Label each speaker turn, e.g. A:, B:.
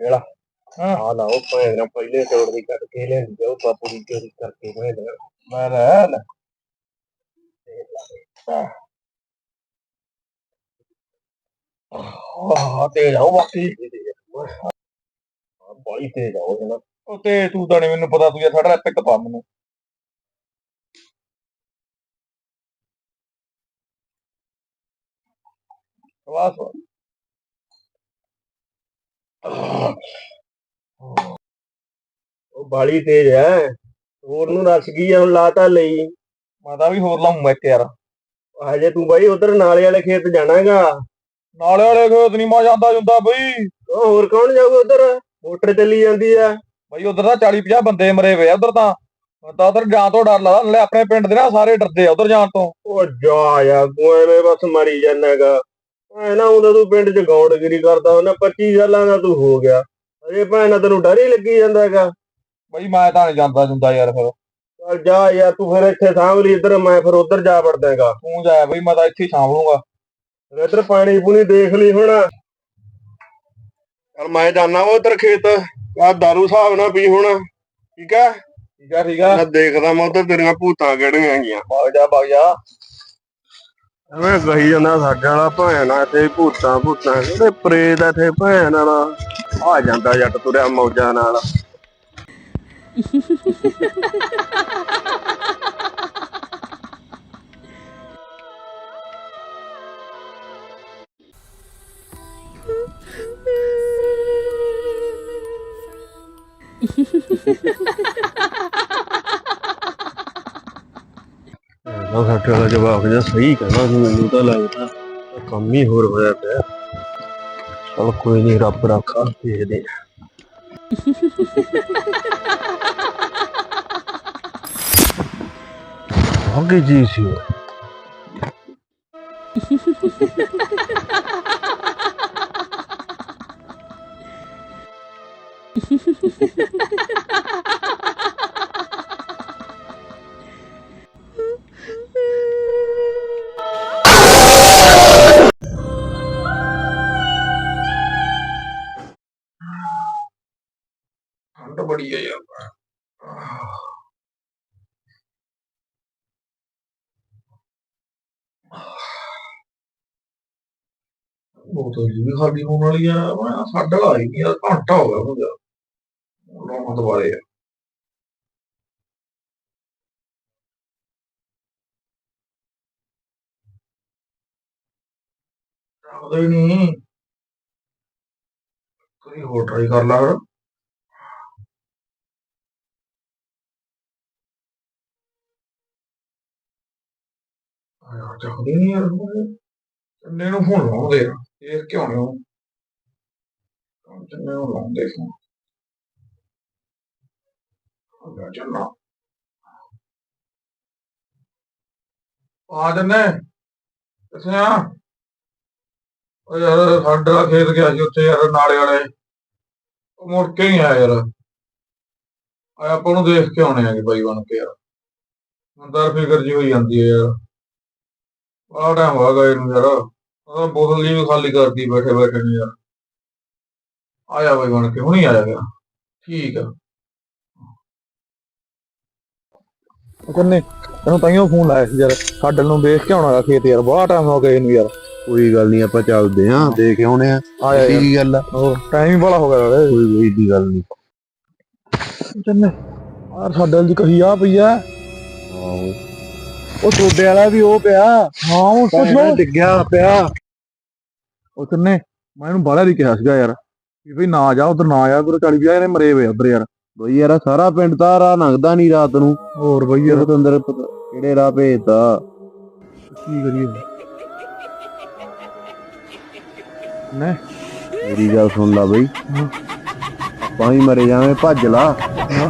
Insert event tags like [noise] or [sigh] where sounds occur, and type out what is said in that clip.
A: ਜਿਹੜਾ
B: ਹਾਂ।
A: ਆ ਲਾਓ ਭੈਣ ਨਾਲ ਪਹਿਲੇ ਤੋੜ ਦੀ ਕੱਟ ਕੇ ਲੈਂਦੀ ਜਾਓ ਬਾਪੂ ਦੀ ਚੋਰੀ ਕਰਕੇ ਭੈਣ ਨਾਲ।
B: ਮੈਂ ਲੈ ਲੈ
A: ਆਹ ਤੇ ਜਾਓ ਬਾਕੀ ਬਾਈ ਤੇ ਜਾਓ ਜਨਾ
B: ਉਹ ਤੇ ਤੂੰ ਤਾਂ ਨਹੀਂ ਮੈਨੂੰ ਪਤਾ ਤੂੰ ਇਹ ਸਾਡਾ ਪਿੱਕ ਪਾ ਮੈਨੂੰ। ਵਾਸ
A: ਉਹ ਬਾਲੀ ਤੇਜ ਹੈ। ਹੋਰ ਨੂੰ ਰਸ ਗਈ ਹੁਣ ਲਾਤਾ ਲਈ।
B: ਮੈਂ ਤਾਂ ਵੀ ਹੋਰ ਲਾਉਂਗਾ ਇੱਕ ਯਾਰ।
A: ਹਜੇ ਤੂੰ ਬਾਈ ਉਧਰ ਨਾਲੇ ਵਾਲੇ ਖੇਤ ਜਾਣਾਗਾ।
B: ਨਾਲੇ ਵਾਲੇ ਖੇਤ ਨਹੀਂ ਮਾ ਜਾਂਦਾ ਜੁੰਦਾ ਬਈ।
A: ਉਹ ਹੋਰ ਕੌਣ ਜਾਊਗਾ ਉਧਰ? ਮੋਟਰ ਚੱਲੀ ਜਾਂਦੀ ਆ।
B: ਬਈ ਉਧਰ ਤਾਂ 40 50 ਬੰਦੇ ਮਰੇ ਹੋਏ ਆ ਉਧਰ ਤਾਂ। ਮੈਂ ਤਾਂ ਉਧਰ ਜਾਣ ਤੋਂ ਡਰ ਲੱਗਦਾ ਨਾਲੇ ਆਪਣੇ ਪਿੰਡ ਦੇ ਨਾ ਸਾਰੇ ਡਰਦੇ ਆ ਉਧਰ ਜਾਣ ਤੋਂ।
A: ਉਹ ਜਾ ਯਾਰ ਤੂੰ ਐਵੇਂ ਬਸ ਮਰੀ ਜਾਣਾਗਾ ਐ ਨਾ ਹੁੰਦਾ ਤੂੰ ਪਿੰਡ 'ਚ ਗੌਂਡਗਿਰੀ ਕਰਦਾ ਉਹਨਾਂ 25 ਸਾਲਾਂ ਦਾ ਤੂੰ ਹੋ ਗਿਆ। ਅਜੇ ਭੈਣਾ ਤੈਨੂੰ ਡਰ ਹੀ ਲੱਗੀ ਜਾਂਦਾਗਾ
B: ਬਈ ਮੈਂ ਤਾਂ ਨਹੀਂ ਜਾਂਦਾ ਜੁੰਦਾ ਯਾਰ ਫਿਰ।
A: ਚੱਲ ਜਾ ਯਾਰ ਤੂੰ ਫਿਰ ਇੱਥੇ ਸਾਂਭ ਲਈ ਇੱਧਰ ਮੈਂ ਫਿਰ ਉਧਰ ਜਾ ਵੜਦਾਗਾ
B: ਤੂੰ ਜਾਇਆ ਬਈ ਮੈਂ ਤਾਂ ਇੱਥੇ ਹੀ ਸਾਂਭ ਲੂੰਗਾ
A: ਇੱਧਰ ਪਾਣੀ ਪੂਣੀ ਦੇਖ ਲਈ ਹੁਣ। ਚੱਲ ਮੈਂ ਜਾਣਾ ਉਧਰ ਖੇਤ ਆ ਦਾਰੂ ਹਿਸਾਬ ਨਾਲ ਪੀ ਹੁਣ। ਠੀਕ ਆ?
B: ਠੀਕ ਆ ਠੀਕ ਆ।
A: ਮੈਂ ਦੇਖਦਾ ਮੈਂ ਉਧਰ ਤੇਰੀਆਂ ਭੂਤਾਂ ਕਿਹੜੀਆਂ ਹੈਗੀਆਂ।
B: ਵਗ ਜਾ ਵਗ ਜਾ।
A: ਐਵੇਂ ਕਹੀ ਜਾਂਦਾ ਸਾਡੇ ਵਾਲਾ ਭੈਣ ਆ ਇੱਥੇ ਭੂਤਾਂ ਭੂਤਾਂ ਕਿਹੜੇ ਪ੍ਰੇਤ ਆ ਇੱਥੇ ਭੈਣ ਵਾਲਾ। ਆ ਜਾਂਦਾ ਜੱਟ ਤੁਰਿਆ ਮੌਜਾਂ ਨਾਲ। [laughs] ਨਾ ਸਾਡੇ ਵਾਲਾ ਜਵਾਬ ਜਿਹਾ ਸਹੀ ਕਹਿੰਦਾ ਸੀ ਮੈਨੂੰ ਤਾਂ ਲੱਗਦਾ ਕੰਮ ਹੀ ਹੋਰ ਹੋਇਆ ਪਿਆ ਚਲ ਕੋਈ ਨਹੀਂ ਰੱਬ ਰੱਖਾ ਦੇਖਦੇ ਅੱਗੇ ਜੀ [laughs] ਸੀ ਉਹ।
B: ਠੰਡ ਬੜੀ ਹੈ ਯਾਰ ਬੋਤਲ ਜੀ ਵੀ ਖਾਲੀ ਹੋਣ ਵਾਲੀ ਆ, ਮੈਂ ਸਾਡਾ ਆਈ ਨਹੀਂ ਯਾਰ ਘੰਟਾ ਹੋ ਗਿਆ ਮੁੰਡਾ ਲੋਕਾਂ ਦੁਬਾਰੇ ਆ। ਆਉਂਦਾ ਹੀ ਨਹੀਂ। ਕੋਈ ਹੋਰ ਟਰਾਈ ਕਰ ਲਾ ਫਿਰ ਯਾਰ ਚੱਕਦੇ ਨਹੀਂ ਯਾਰ ਚੰਨੇ ਨੂੰ ਫੋਨ ਲਾਉਂਦੇ ਯਾਰ ਇਹ ਕਿਉਂ ਨਹੀਂ ਉਹ ਚੰਨੇ ਨੂੰ ਲਾਉਂਦੇ ਫੋਨ ਆ ਚੰਨਾ ਆ ਜੰਨੇ ਕਿੱਥੇ ਆ? ਉਹ ਯਾਰ ਸਾਡਾ ਖੇਤ ਗਿਆ ਸੀ ਉੱਥੇ ਯਾਰ ਨਾਲੇ ਵਾਲੇ। ਉਹ ਮੁੜ ਕੇ ਨਹੀਂ ਆਇਆ ਯਾਰ। ਆਪਾਂ ਨੂੰ ਦੇਖ ਕੇ ਆਉਣੇ ਆਗੇ ਬਾਈ ਬਣ ਕੇ ਯਾਰ। ਹੁਣ ਤਾਂ ਫਿਕਰ ਜੀ ਹੋਈ ਜਾਂਦੀ ਹੈ ਯਾਰ। ਬੜਾ ਟਾਈਮ ਹੋ ਗਿਆ ਇਹਨੂੰ ਯਾਰ। ਉਹ ਬੋਤਲ ਜੀ ਵੀ ਖਾਲੀ ਕਰਦੀ ਬੈਠੇ ਬੈਠੇ ਨੂੰ ਯਾਰ। ਆਇਆ ਬਾਈ ਬਣ ਕੇ ਹੁਣੀ ਆਇਆ ਗਿਆ। ਠੀਕ ਆ। ਕੰਨੇ ਤੈਨੂੰ ਤਾਈਓ ਫੋਨ ਲਾਇਆ ਸੀ ਯਾਰ ਸਾਡੇ ਨੂੰ ਦੇਖ ਕੇ ਆਉਣਾਗਾ ਖੇਤ ਯਾਰ ਬੜਾ ਟਾਈਮ ਹੋ ਗਿਆ ਇਹਨੂੰ ਯਾਰ।
A: ਕੋਈ ਗੱਲ ਨਹੀਂ ਆਪਾਂ ਚੱਲਦੇ ਆਂ ਦੇਖ ਆਉਣੇ ਆ
B: ਆਇਆ
A: ਕੀ ਗੱਲ ਆ?
B: ਉਹ ਟਾਈਮ ਹੀ ਬੜਾ ਹੋ ਗਿਆ ਯਾਰ।
A: ਕੋਈ ਕੋਈ ਦੀ ਗੱਲ ਨਹੀਂ।
B: ਚੰਨੇ ਯਾਰ ਸਾਡੇ ਦੀ ਕਹੀ ਆ ਪਈ ਆ।
A: ਆਹੋ।
B: ਉਹ ਸੋਡੇ ਵਾਲਾ ਵੀ ਉਹ ਪਿਆ। ਹਾਂ ਉਹ
A: ਭੈਣ ਡਿੱਗਿਆ ਪਿਆ।
B: ਉਹ ਚੰਨੇ ਮੈਂ ਇਹਨੂੰ ਬਾਹਲਾ ਦੀ ਕਿਹਾ ਸੀਗਾ ਯਾਰ ਵੀ ਬਈ ਨਾ ਜਾ ਉਧਰ ਨਾ ਜਾ ਗੁਰੂ 40 50 ਜਣੇ ਮਰੇ ਹੋਏ ਉਧਰ ਯਾਰ।
A: ਬਈ ਯਾਰ ਸਾਰਾ ਪਿੰਡ ਦਾ ਰਾਹ ਲੰਘਦਾ ਨਹੀਂ ਰਾਤ ਨੂੰ।
B: ਹੋਰ ਬਈ ਯਾਰ।
A: ਅੰਦਰ ਕਿਹੜੇ ਰਾਹ ਭੇਜਦਾ
B: ਕੀ ਕਰੀਏ? ਨੇ।
A: ਮੇਰੀ ਗੱਲ ਸੁਣ ਲਾ ਬਈ। ਆਪਾਂ ਹੀ ਮਰੇ ਜਾਵੇਂ ਭੱਜ ਲਾ।
B: ਹਾਂ।